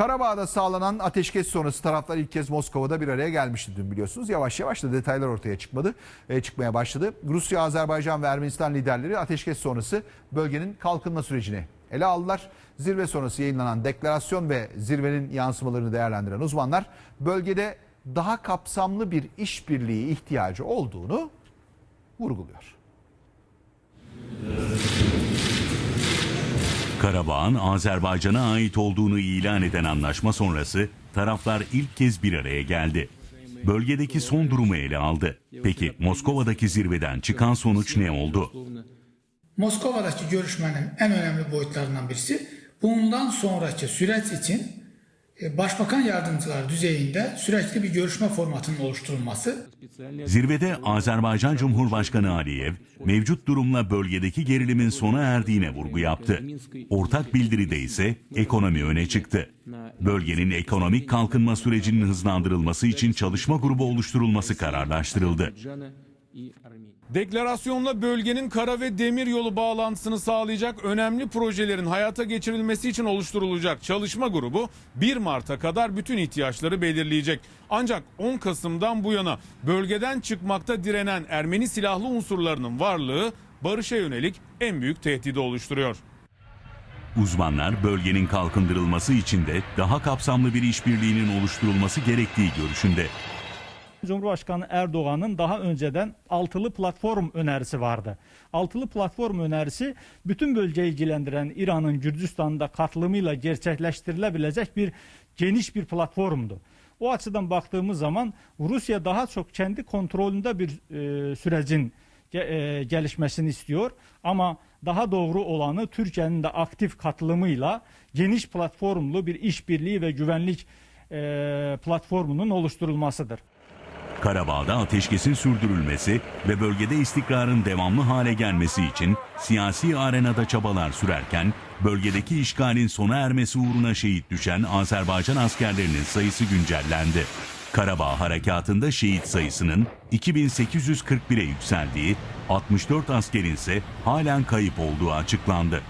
Karabağ'da sağlanan ateşkes sonrası taraflar ilk kez Moskova'da bir araya gelmişti dün biliyorsunuz. Yavaş yavaş da detaylar ortaya çıkmadı, e, çıkmaya başladı. Rusya, Azerbaycan ve Ermenistan liderleri ateşkes sonrası bölgenin kalkınma sürecini ele aldılar. Zirve sonrası yayınlanan deklarasyon ve zirvenin yansımalarını değerlendiren uzmanlar bölgede daha kapsamlı bir işbirliği ihtiyacı olduğunu vurguluyor. Karabağ'ın Azerbaycan'a ait olduğunu ilan eden anlaşma sonrası taraflar ilk kez bir araya geldi. Bölgedeki son durumu ele aldı. Peki Moskova'daki zirveden çıkan sonuç ne oldu? Moskova'daki görüşmenin en önemli boyutlarından birisi bundan sonraki süreç için başbakan yardımcıları düzeyinde sürekli bir görüşme formatının oluşturulması Zirvede Azerbaycan Cumhurbaşkanı Aliyev, mevcut durumla bölgedeki gerilimin sona erdiğine vurgu yaptı. Ortak bildiride ise ekonomi öne çıktı. Bölgenin ekonomik kalkınma sürecinin hızlandırılması için çalışma grubu oluşturulması kararlaştırıldı. Deklarasyonla bölgenin kara ve demir yolu bağlantısını sağlayacak önemli projelerin hayata geçirilmesi için oluşturulacak çalışma grubu 1 Mart'a kadar bütün ihtiyaçları belirleyecek. Ancak 10 Kasım'dan bu yana bölgeden çıkmakta direnen Ermeni silahlı unsurlarının varlığı barışa yönelik en büyük tehdidi oluşturuyor. Uzmanlar bölgenin kalkındırılması için de daha kapsamlı bir işbirliğinin oluşturulması gerektiği görüşünde. Cumhurbaşkanı Erdoğan'ın daha önceden altılı platform önerisi vardı. Altılı platform önerisi bütün bölgeyi ilgilendiren İran'ın Gürcistan'da katılımıyla gerçekleştirilebilecek bir geniş bir platformdu. O açıdan baktığımız zaman Rusya daha çok kendi kontrolünde bir e, sürecin e, gelişmesini istiyor ama daha doğru olanı Türkiye'nin de aktif katılımıyla geniş platformlu bir işbirliği ve güvenlik e, platformunun oluşturulmasıdır. Karabağ'da ateşkesin sürdürülmesi ve bölgede istikrarın devamlı hale gelmesi için siyasi arenada çabalar sürerken bölgedeki işgalin sona ermesi uğruna şehit düşen Azerbaycan askerlerinin sayısı güncellendi. Karabağ harekatında şehit sayısının 2841'e yükseldiği, 64 askerin ise halen kayıp olduğu açıklandı.